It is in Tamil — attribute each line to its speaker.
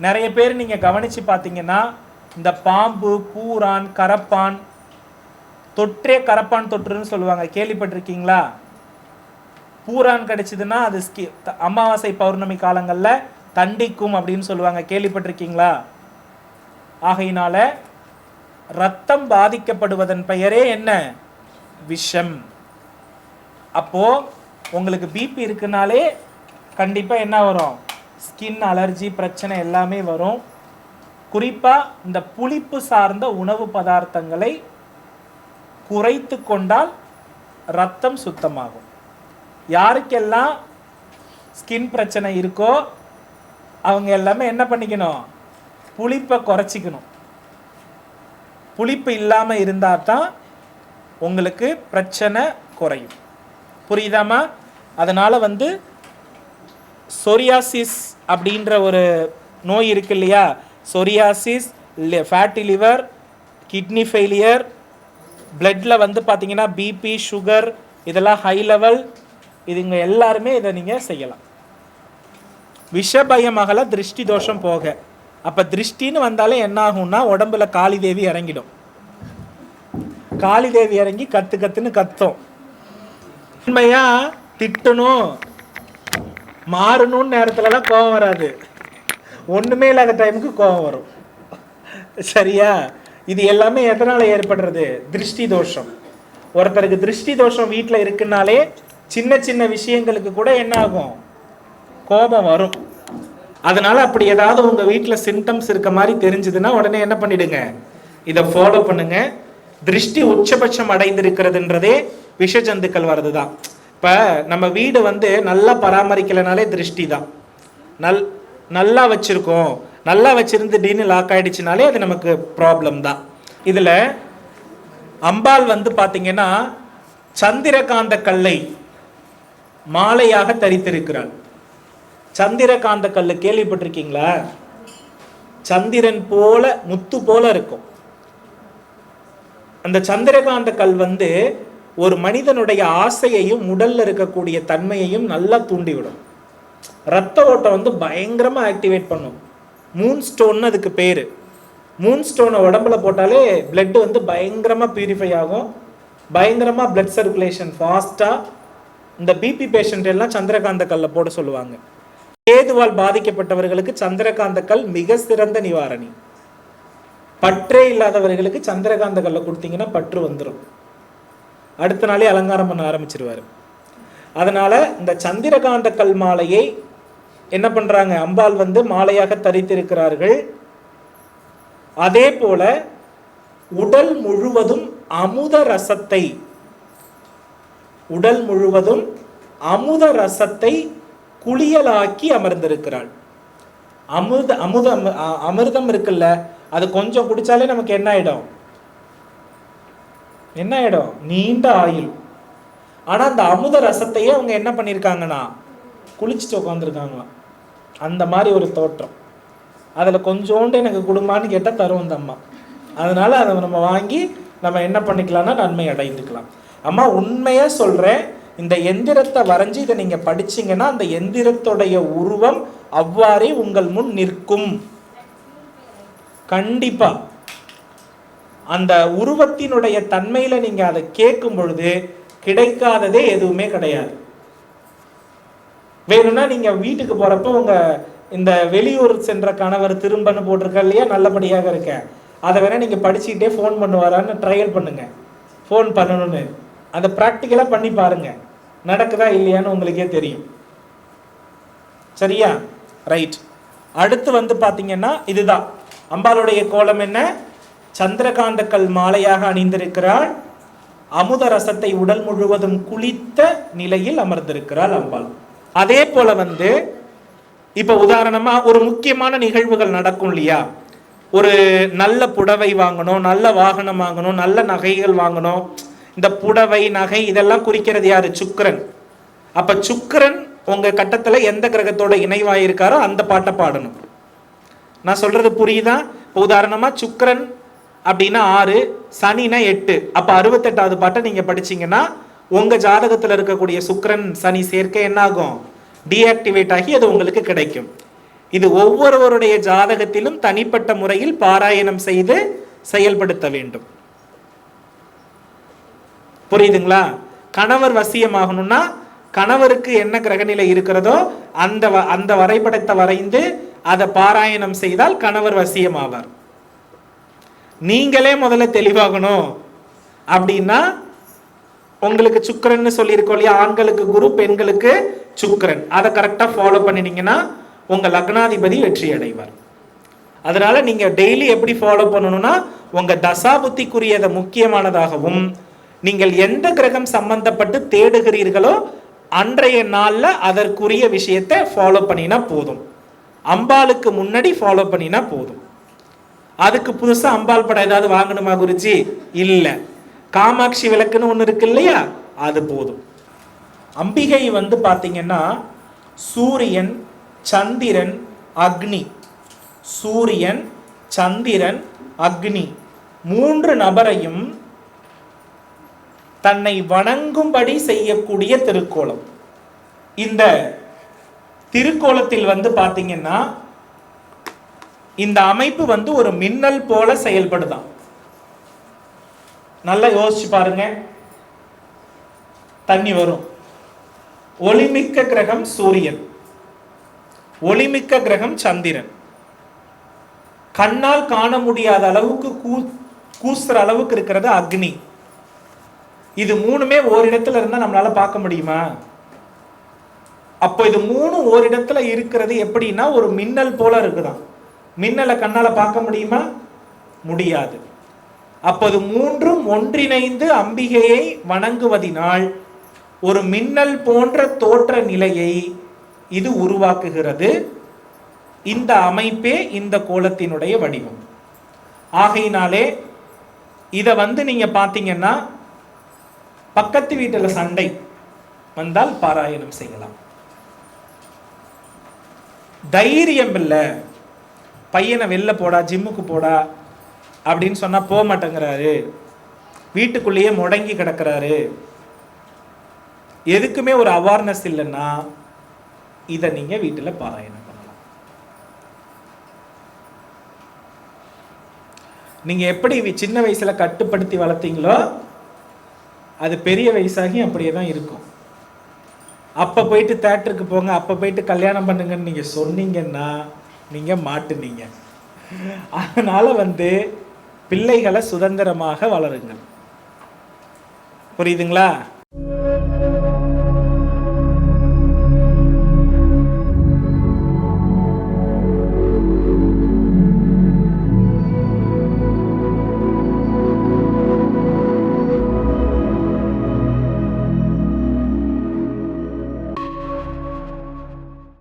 Speaker 1: நிறைய பேர் நீங்கள் கவனித்து பார்த்தீங்கன்னா இந்த பாம்பு பூரான் கரப்பான் தொற்றே கரப்பான் தொற்றுன்னு சொல்லுவாங்க. கேள்விப்பட்டிருக்கீங்களா? பூரான் கிடைச்சிதுன்னா அது ஸ்கி த- அமாவாசை பௌர்ணமி காலங்களில் தண்டிக்கும் அப்படின்னு சொல்லுவாங்க. கேள்விப்பட்டிருக்கீங்களா? ஆகையினால ரத்தம் பாதிக்கப்படுவதன் பெயரே என்ன? விஷம். அப்போ உங்களுக்கு பிபி இருக்குனாலே கண்டிப்பாக என்ன வரும்? ஸ்கின் அலர்ஜி பிரச்சனை எல்லாமே வரும். குறிப்பாக இந்த புளிப்பு சார்ந்த உணவு பதார்த்தங்களை குறைத்து கொண்டால் ரத்தம் சுத்தமாகும். யாருக்கெல்லாம் ஸ்கின் பிரச்சனை இருக்கோ அவங்க எல்லாமே என்ன பண்ணிக்கணும்? புளிப்பை குறைச்சிக்கணும். புளிப்பு இல்லாமல் இருந்தால் தான் உங்களுக்கு பிரச்சனை குறையும். புரியுதாமா அதனால் வந்து சொரியாசிஸ் அப்படின்ற ஒரு நோய் இருக்கு இல்லையா? Psoriasis fatty liver kidney failure பிளட்டில் வந்து பார்த்தீங்கன்னா பிபி சுகர் இதெல்லாம் ஹை லெவல் இதுங்க எல்லாருமே இதை நீங்கள் செய்யலாம். விஷபயம் திருஷ்டி தோஷம் போக. அப்போ திருஷ்டின்னு வந்தாலே என்ன ஆகும்னா உடம்புல காளி தேவி இறங்கிடும். காளி தேவி இறங்கி கத்து கத்துன்னு கத்தும். உண்மையாக திட்டணும். மாறணும்னு நேரத்துலலாம் கோபம் வராது. ஒன்றுமே இல்லாத டைமுக்கு கோபம் வரும். சரியா? இது எல்லாமே எதனால் ஏற்படுறது? திருஷ்டி தோஷம். ஒருத்தருக்கு திருஷ்டி தோஷம் வீட்டில் இருக்குனாலே சின்ன சின்ன விஷயங்களுக்கு கூட என்ன ஆகும்? கோபம் வரும். அதனால அப்படி ஏதாவது உங்க வீட்டில் சிம்டம்ஸ் இருக்க மாதிரி தெரிஞ்சதுன்னா உடனே என்ன பண்ணிடுங்க? இதை ஃபாலோ பண்ணுங்க. திருஷ்டி உச்சபட்சம் அடைந்திருக்கிறதுன்றதே விஷ ஜந்துக்கள் வர்றது தான் இப்போ நம்ம வீடு வந்து நல்லா பராமரிக்கலைனாலே திருஷ்டி தான் நல் நல்லா வச்சுருக்கோம். நல்லா வச்சுருந்து டீன்னு லாக் ஆகிடுச்சினாலே அது நமக்கு ப்ராப்ளம் தான். இதில் அம்பாள் வந்து பார்த்தீங்கன்னா சந்திரகாந்த கல்லை மாலையாக தரித்திருக்கிறாள். சந்திரகாந்த கல் கேள்விப்பட்டிருக்கீங்களா? சந்திரன் போல முத்து போல இருக்கும். அந்த சந்திரகாந்த கல் வந்து ஒரு மனிதனுடைய ஆசையையும் உடல்ல இருக்கக்கூடிய தன்மையையும் நல்லா தூண்டிவிடும். ரத்த ஓட்டம் வந்து பயங்கரமா ஆக்டிவேட் பண்ணும். மூன் ஸ்டோன்னு அதுக்கு பேரு. மூன் ஸ்டோனை உடம்புல போட்டாலே blood வந்து பயங்கரமா பியூரிஃபை ஆகும். பயங்கரமா பிளட் சர்க்குலேஷன் ஃபாஸ்டா இந்த பிபி பேஷண்ட் எல்லாம் சந்திரகாந்த கல்ல போட சொல்லுவாங்க. கேதுவால் பாதிக்கப்பட்டவர்களுக்கு சந்திரகாந்த கல் மிக சிறந்த நிவாரணி. பற்றே இல்லாதவர்களுக்கு சந்திரகாந்த கல்லை கொடுத்தீங்கன்னா பற்று வந்துடும் அடுத்த நாளே அலங்காரம் பண்ண ஆரம்பிச்சிருவாரு. அதனால் இந்த சந்திரகாந்த கல் மாலையை என்ன பண்ணுறாங்க அம்பாள் வந்து மாலையாக தரித்திருக்கிறார்கள். அதே போல உடல் முழுவதும் அமுத ரசத்தை உடல் முழுவதும் அமுத ரசத்தை குளியலாக்கி அமர்ந்திருக்கிறாள். அமுத அமுதம் அமிர்தம் இருக்குல்ல அது கொஞ்சம் குடித்தாலே நமக்கு என்ன ஆகிடும் என்ன இடம்? நீண்ட ஆயுள் ஆனால் அந்த அமுத ரசத்தையே அவங்க என்ன பண்ணியிருக்காங்கன்னா குளிச்சுட்டு உட்காந்துருக்காங்களாம் அந்த மாதிரி ஒரு தோற்றம். அதில் கொஞ்சோண்டு எனக்கு குடும்பான்னு கேட்டால் தரும் அந்த அம்மா. அதனால் அதை நம்ம வாங்கி நம்ம என்ன பண்ணிக்கலாம்னா நன்மை அடைந்துக்கலாம். அம்மா உண்மையாக சொல்கிறேன் இந்த எந்திரத்தை வரைஞ்சி இதை நீங்கள் படிச்சிங்கன்னா அந்த எந்திரத்துடைய உருவம் அவ்வாறே உங்கள் முன் நிற்கும். கண்டிப்பாக அந்த உருவத்தினுடைய தன்மையில நீங்க அதை கேட்கும் பொழுது கிடைக்காததே எதுவுமே கிடையாது. வேணும்னா நீங்க வீட்டுக்கு போறப்ப உங்க இந்த வெளியூர் சென்ற கணவர் திரும்பன்னு போட்டிருக்க இல்லையா? நல்லபடியாக இருக்க. அதை வேணா நீங்க படிச்சுக்கிட்டே ஃபோன் பண்ணுவாரான்னு ட்ரையல் பண்ணுங்க. ஃபோன் பண்ணணும்னு. அதை ப்ராக்டிக்கலாக பண்ணி பாருங்க. நடக்குதா இல்லையான்னு உங்களுக்கே தெரியும். சரியா? ரைட் அடுத்து வந்து பார்த்தீங்கன்னா இதுதான். அம்பாளுடைய கோலம் என்ன? சந்திரகாந்த கல் மாலையாக அணிந்திருக்கிறாள். அமுத ரசத்தை உடல் முழுவதும் குளித்த நிலையில் அமர்ந்திருக்கிறாள் அம்பாள். அதே போல வந்து இப்ப உதாரணமா ஒரு முக்கியமான நிகழ்வுகள் நடக்கும் இல்லையா? ஒரு நல்ல புடவை வாங்கணும் நல்ல வாகனம் வாங்கணும் நல்ல நகைகள் வாங்கணும். இந்த புடவை நகை இதெல்லாம் குறிக்கிறது யாரு? சுக்கரன். அப்ப சுக்கரன் உங்க கட்டத்துல எந்த கிரகத்தோட இணைவாயிருக்காரோ அந்த பாட்டை பாடணும். நான் சொல்றது புரியுதா? இப்போ உதாரணமா சுக்கரன் அப்படின்னா ஆறு சனினா எட்டு. அப்ப அறுபத்தெட்டாவது பாட்டை நீங்க படிச்சீங்கன்னா உங்க ஜாதகத்துல இருக்கக்கூடிய சுக்கரன் சனி சேர்க்கை என்னாகும்? டீஆக்டிவேட் ஆகி அது உங்களுக்கு கிடைக்கும். இது ஒவ்வொருவருடைய ஜாதகத்திலும் தனிப்பட்ட முறையில் பாராயணம் செய்து செயல்படுத்த வேண்டும். புரியுதுங்களா? கணவர் வசியமாகணும்னா கணவருக்கு என்ன கிரகநிலை இருக்கிறதோ அந்த அந்த வரைபடத்தை வரைந்து அதை பாராயணம் செய்தால் கணவர் வசியமாவார். நீங்களே முதல்ல தெளிவாகணும். அப்படின்னா உங்களுக்கு சுக்கரன்னு சொல்லியிருக்கோம் இல்லையா? ஆண்களுக்கு குரு பெண்களுக்கு சுக்கரன். அதை கரெக்டாக ஃபாலோ பண்ணினீங்கன்னா உங்கள் லக்னாதிபதி வெற்றி அடைவார் அதனால நீங்கள் டெய்லி எப்படி ஃபாலோ பண்ணணும்னா உங்கள் தசாபுத்திக்குரியதை முக்கியமானதாகவும் நீங்கள் எந்த கிரகம் சம்பந்தப்பட்டு தேடுகிறீர்களோ அன்றைய நாளில் அதற்குரிய விஷயத்தை ஃபாலோ பண்ணினா போதும். அம்பாளுக்கு முன்னாடி ஃபாலோ பண்ணினா போதும். அதுக்கு புதுசாக அம்பாள் படம் ஏதாவது வாங்கணுமா குருஜி? இல்லை. காமாட்சி விளக்குன்னு ஒன்று இருக்கு இல்லையா? அது போதும். அம்பிகை வந்து பார்த்தீங்கன்னா சூரியன் சந்திரன் அக்னி. சூரியன் சந்திரன் அக்னி. மூன்று நபரையும் தன்னை வணங்கும்படி செய்யக்கூடிய திருக்கோலம். இந்த திருக்கோலத்தில் வந்து பார்த்தீங்கன்னா இந்த அமைப்பு வந்து ஒரு மின்னல் போல செயல்படுதாம் நல்லா யோசிச்சு பாருங்க. தண்ணி வரும். ஒளிமிக்க கிரகம் சூரியன். ஒளிமிக்க கிரகம் சந்திரன். கண்ணால் காண முடியாத அளவுக்கு கூ கூசுற அளவுக்கு இருக்கிறது அக்னி. இது மூணுமே ஓரிடத்துல இருந்தா நம்மளால பார்க்க முடியுமா? அப்போ இது மூணு ஓரிடத்துல இருக்கிறது எப்படின்னா ஒரு மின்னல் போல இருக்குதான். மின்னலை கண்ணால் பார்க்க முடியுமா? முடியாது. அப்போது மூன்றும் ஒன்றிணைந்து அம்பிகையை வணங்குவதினால் ஒரு மின்னல் போன்ற தோற்ற நிலையை இது உருவாக்குகிறது. இந்த அமைப்பே இந்த கோலத்தினுடைய வடிவம். ஆகையினாலே இதை வந்து நீங்கள் பார்த்தீங்கன்னா பக்கத்து வீட்டில் சண்டை வந்தால் பாராயணம் செய்யலாம். தைரியம் இல்லை. பையனை வெளில போடா ஜிம்முக்கு போடா அப்படின்னு சொன்னால் போக மாட்டேங்கிறாரு. வீட்டுக்குள்ளேயே முடங்கி கிடக்கிறாரு. எதுக்குமே ஒரு அவேர்னஸ் இல்லைன்னா இதை நீங்கள் வீட்டில் பாராயணம் பண்ணலாம். நீங்கள் எப்படி சின்ன வயசுல கட்டுப்படுத்தி வளர்த்தீங்களோ அது பெரிய வயசாகி அப்படியே தான் இருக்கும். அப்போ போயிட்டு தேட்டருக்கு போங்க அப்போ போயிட்டு கல்யாணம் பண்ணுங்கன்னு நீங்க சொன்னீங்கன்னா நீங்கள் மாட்டுனீங்க. அதனால் வந்து பிள்ளைகளை சுதந்திரமாக வளருங்கள். புரியுதுங்களா?